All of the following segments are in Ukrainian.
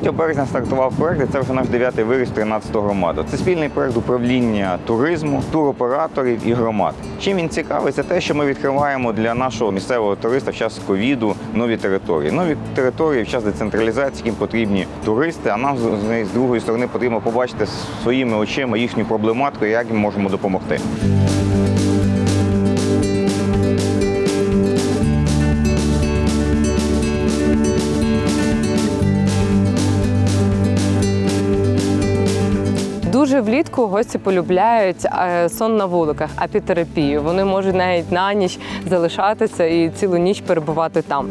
3 березня стартував проект, і це вже наш дев'ятий виїзд 13 громади. Це спільний проект управління туризму, туроператорів і громад. Чим він цікавий, це те, що ми відкриваємо для нашого місцевого туриста в час ковіду нові території. Нові території в час децентралізації, яким потрібні туристи. А нам з- другої сторони потрібно побачити своїми очима їхню проблематику, як їм можемо допомогти. Дуже влітку гості полюбляють е, сон на вуликах, апітерапію. Вони можуть навіть на ніч залишатися і цілу ніч перебувати там.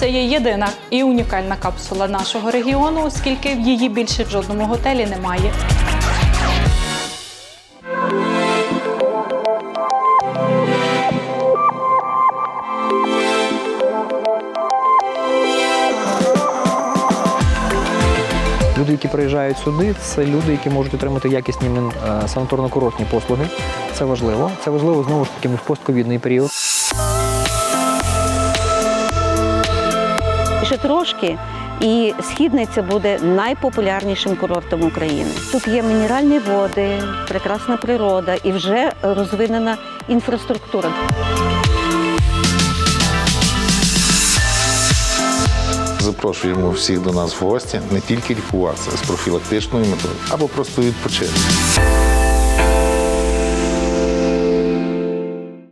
Це є єдина і унікальна капсула нашого регіону, оскільки її більше в жодному готелі немає. Люди, які приїжджають сюди, це люди, які можуть отримати якісні е, санаторно-курортні послуги. Це важливо. Це важливо знову ж таки в постковідний період. Ще трошки, і східниця буде найпопулярнішим курортом України. Тут є мінеральні води, прекрасна природа і вже розвинена інфраструктура. Запрошуємо всіх до нас в гості не тільки лікуватися з профілактичною метою або просто відпочити.